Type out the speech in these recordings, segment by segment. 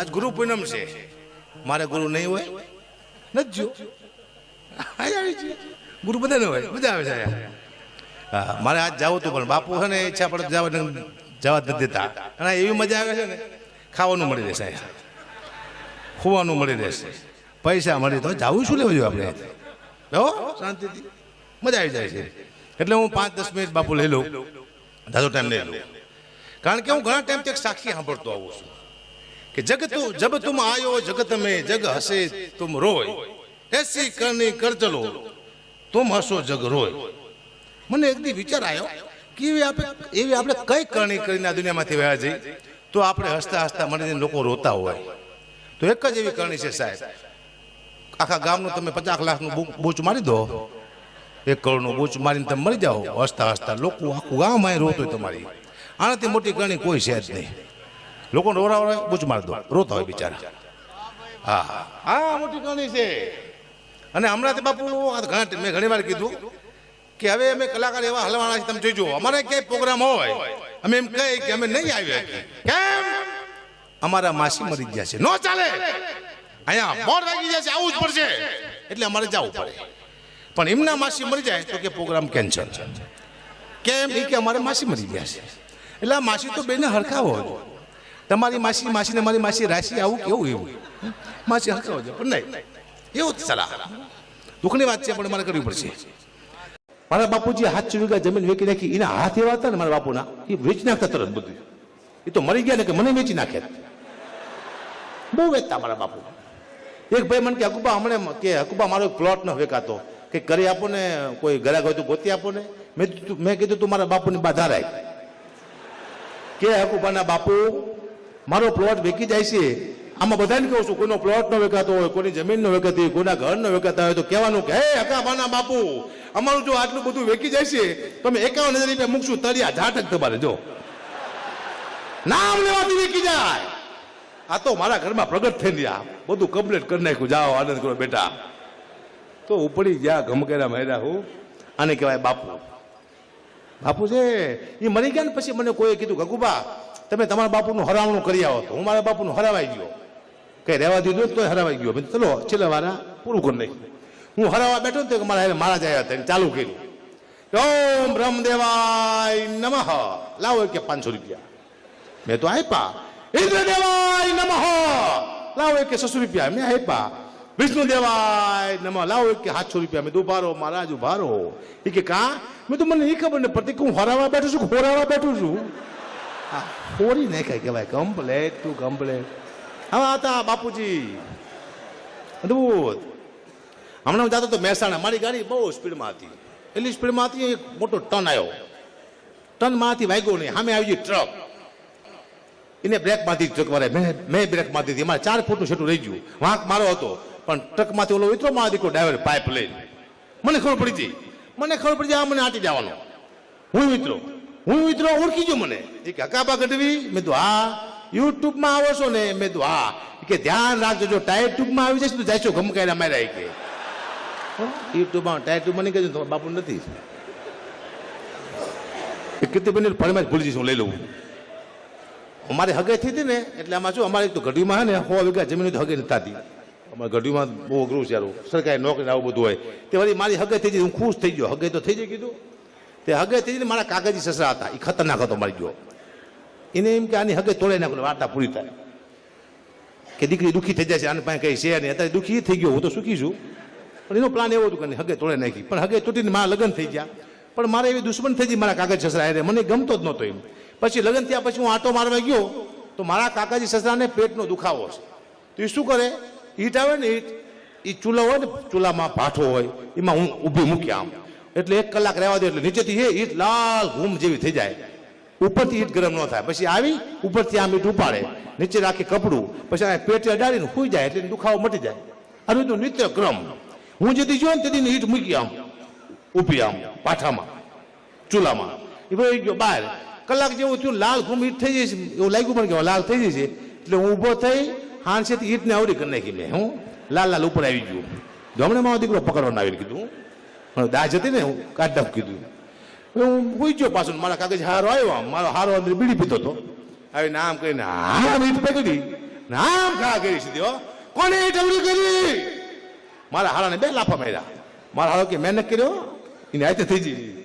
આજ ગુરુ પૂનમ છે. મારે ગુરુ નહીં હોય? નથી જો ગુરુ બધાને હોય. મજા આવે છે હા, મારે આજ જવું હતું, પણ બાપુ છે ને ઈચ્છા પડે જવા જવા નથી દેતા. અને એવી મજા આવે છે ને, ખાવાનું મળી રહેશે ખોવાનું મળી રહેશે. પૈસા મળી તો જવું શું લેવું જોઈએ આપણે? હો, શાંતિથી. મજા આવી જાય છે. એટલે હું પાંચ દસ મિનિટ બાપુ લઈ લઉં. ધારો ટાઈમ લઈ લઉં. કારણ કે હું ઘણા ટાઈમથી એક સાક્ષી સાંભળતો આવું છું. કે જગ તું, જબ તુમ આયો, જગત મેં જગ હસે, તુમ રોય. એસી કરની કર ચલો તુમ હસો જગ રોય. મને એક દી વિચાર આવ્યો કે એવી આપણે એવી આપણે કઈ કરણી કરીને આ દુનિયામાંથી વયા જઈ? તો આપણે હસતા હસતા મને લોકો રોતા હોય. તો એક જ એવી કરણી છે સાહેબ. આખા ગામનું તમે પચાસ લાખનું બૂચ- મારી દો. એક કરોડનું બૂચ મારીને તમે મરી જાઓ. હસતા હસતા લોકો આખું ગામ અહીં રોતું તમારી. આનાથી મોટી કરણી કોઈ છે જ નહીં. લોકો રોરાવરા બૂચ મારી દો. રોતા હોય બિચારા. હા. હા મોટી કરણી છે. અને હમણાં બાપુ મેં ઘણી વાર કીધું કે હવે અમે કલાકાર એવા હલવાના છે તમે જોઈજો અમારે ક્યાંય પ્રોગ્રામ હોય અમે એમ કહીએ કે અમે નહીં આવ્યા કેમ? અમારા માસી મરી ગયા છે. નો ચાલે. અહીંયા બોર વાગી જાય છે આવું જ પડશે. એટલે અમારે જવું પડે. પણ એમના માસી મરી જાય તો કે પ્રોગ્રામ કેન્સલ. કેમ? એ કે અમારે માસી મરી ગયા છે. એટલે આ માસી તો બેને હરખાવો તમારી માસી માસી ને મારી માસી રાશિ આવું કેવું એવું માસી છે, પણ નહીં. એવું જ સલાહ. દુઃખની વાત છે, પણ મારે કરવી પડશે. મારા બાપુજી હાથ વીઘા જમીન વેચી નાખી. એના હાથ એવા હતા ને મારા બાપુના, એ વેચી નાખતા તરત બધું. એ તો મરી ગયા ને કે મને વેચી નાખે. બહુ વેચતા મારા બાપુ. એક ભાઈ મને કે હકુબા હમણાં કે હકુબા મારો એક પ્લોટ ન વેકાતો કે કરી આપો ને, કોઈ ગરાક હોય તો ગોતી આપો ને. મેં મેં કીધું, તું મારા બાપુની બાધા રાખ. કે હકુબાના બાપુ મારો પ્લોટ વેચી જાય છે. આમાં બધાને કહું છું, કોઈનો પ્લોટ ન વેચાતો હોય, કોઈની જમીન ન વેચાતી હોય, કોઈના ઘર ન વેચાતા હોય, તો કહેવાનું કે, હે હકાબાના બાપુ, અમારું જો આટલું બધું વેચી જાય છે તો અમે એકાવન હજાર રૂપિયા મૂકશું, તળિયા ઝાટક તમારે, જો. નામ લેવાથી વેચી જાય. આ તો મારા ઘરમાં પ્રગટ થઈ ગયા. બધું કમ્પ્લીટ કરી નાખ્યું. જાઓ, આનંદ કરો, બેટા. તો ઉપડી ગયા ગમકેરા મહેરા હું. આને કહેવાય બાપુ. બાપુ છે એ મરી ગયા ને પછી મને કોઈ કીધું, ગગુબા તમે તમારા બાપુનું હરાવણું કરી આવો તો હું મારા બાપુનું હરાવાઈ ગયો. કઈ રહેવા દીધું તો હરાવાઈ ગયો. ચલો, છેલ્લા વારા પૂરું કરી નાખ્યું. હું હરાવા બેઠો ને તો મારા હારે મારા જ આવ્યા હતા ચાલુ કર્યું. ઓમ બ્રહ્મદેવાય નમઃ. લાવો કે પાંચસો રૂપિયા. મેં તો આપ્યા ઇન્દ્રદેવાય નમઃ. લાવો કે છસો રૂપિયા. મેં આપ્યા વિષ્ણુ દેવાય નમઃ. લાવો કે સાતસો રૂપિયા. મેં ઉભારો મહારાજ ઉભારો એ કે, કા? મેં તો મને એ ખબર ને પડતી કે હું હરાવા બેઠું છું હોરાવા બેઠું છું. હા ને કઈ કહેવાય? કમ્પ્લેટ ટુ કમ્પ્લેટ હા હતા બાપુજી. અદભુત. હમણાં હું જતો હતો મહેસાણા. મારી ગાડી બહુ સ્પીડમાં હતી. એટલી સ્પીડમાં હતી, એક મોટો ટન આવ્યો ટનમાંથી વાગ્યો નહીં. સામે આવી ગઈ ટ્રક. એને બ્રેકમાંથી ટ્રક મારે મેં મેં બ્રેક મારી દીધી મારે ચાર ફૂટનું છેટું રહી ગયું. વાંક મારો હતો. પણ ટ્રકમાંથી ઓલો વિતરો મારા દીકરો ડ્રાઈવર પાઇપ લઈને. મને ખબર પડી ગઈ. મને ખબર પડી જાય આ મને આટી જવાનો હું મિત્રો હું મિત્રો ઓળખી ગયો મને. એ કે ગઢવી. મેં તો હા, યુટ્યુબમાં આવો છો ને. મેં તો હા. કે, ધ્યાન રાખજો, જો ટાયર ટ્યુબમાં આવી જશે તો જાય ગમકાયરા માર્યા કે. યુટ્યુબમાં ટાયર ટ્યુબમાં નહીં કહેજો તમારા બાપુ નથી. એ કીર્તિ બેન ફળમાં ભૂલી જઈશ, હું લઈ લઉં. અમારે હગે થઈ ને, એટલે આમાં શું, અમારે તો ગઢવીમાં હે ને, સો વીઘા જમીન તો હગે નથી થતી. અમારે ગઢવીમાં બહુ અઘરું છે સરકારી નોકરી આવું બધું હોય. તે વળી મારી હગે થઈ ગઈ હું ખુશ થઈ ગયો. હગે તો થઈ જઈ કીધું. તે હગે થઈને મારા કાકાજી સસરા હતા. એ ખતરનાક હતો મારી ગયો એને એમ કે આની હગે તોડે નાખો, વાર્તા પૂરી થાય. કે દીકરી દુઃખી થઈ જાય છે, આને પાસે કઈ છે નહીં. અત્યારે દુઃખી થઈ ગયો, હું તો સુખી છું. પણ એનો પ્લાન એવો હતો કે હગે તોડે નાખી. પણ હગે તૂટીને મારા લગ્ન થઈ ગયા. પણ મારે એવી દુશ્મન થઈ ગઈ, મારા કાગજ સસરા. એને મને ગમતો જ નહોતો એમ. પછી લગ્ન થયા પછી હું આટો મારવા ગયો, તો મારા કાકાજી સસરાને પેટનો દુખાવો છે. તો એ શું કરે? ઈટ આવે ને ઈટ. એ ચૂલા હોય ને ચૂલામાં ભાઠો હોય, એમાં હું ઊભી મૂક્યા આમ. એટલે એક કલાક રહેવા દે એટલે નીચેથી હે, ઈટ લાલ ઘૂમ જેવી થઈ જાય. ઉપરથી ઈટ ગરમ ન થાય. પછી આવી, ઉપરથી આમ ઈટ ઉપાડે. નીચે રાખી કપડું. પછી આ પેટે અડાડીને સુઈ જાય એટલે દુખાવો મટી જાય. આનું તો નિત્ય ક્રમ હું જેથી જોઉં ને તેથી ઈટ મૂકી આમ, ઊભી આમ પાઠામાં ચૂલામાં. એ ભાઈ ગયો બહાર કલાક જેવું થયું, લાલ ઘૂમ ઈટ થઈ જશે. એવું લાગ્યું પણ કે લાલ થઈ જશે. એટલે હું ઊભો થઈ હાંસેથી ઈટને આવડી કરી નાખી મેં, હું. લાલ લાલ ઉપર આવી ગયું. જમણે મારો દીકરો પકડવાનું આવી કીધું પણ દાજ હતી ને હું કાઢ કીધું હું ગયો પાછું મારા કાગજ હારો આવ્યો. મારો હારો અંદર બીડી પીતો હતો. આવીને આમ કહીને આમ ઈટ પકડી. ને આમ ખા કરી સીધી કોને ઢવડી કરી? મારા હારાને બે લાફા માર્યા. મારા હારો કે મહેનત કર્યો એને હાથે થઈ જઈ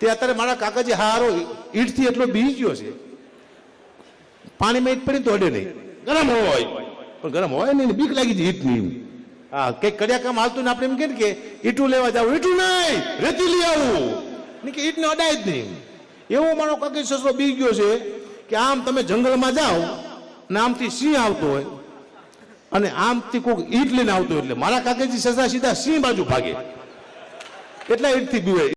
તે અત્યારે મારા કાકાજી હારો ઈટથી એટલો બીજ ગયો છે. પાણીમાં ઈટ પડી તો અડે નહીં. ગરમ હોય. પણ ગરમ હોય નહીં બીક લાગી જાય ઈટની. હા કંઈક કડિયા કામ હાલતું ને આપણે એમ કહે કે ઈટું લેવા જાવ, ઈટું નહીં, રેતી લઈ આવું. ને કે ઈટને અડાય જ નહીં. એવો મારો કાકી સસરો બી ગયો છે કે આમ તમે જંગલમાં જાઓ ને આમથી સિંહ આવતો હોય અને આમથી કોઈક ઈટ લઈને આવતો એટલે મારા કાકાજી સસરા સીધા સિંહ બાજુ ભાગે. એટલા ઈટથી બીવે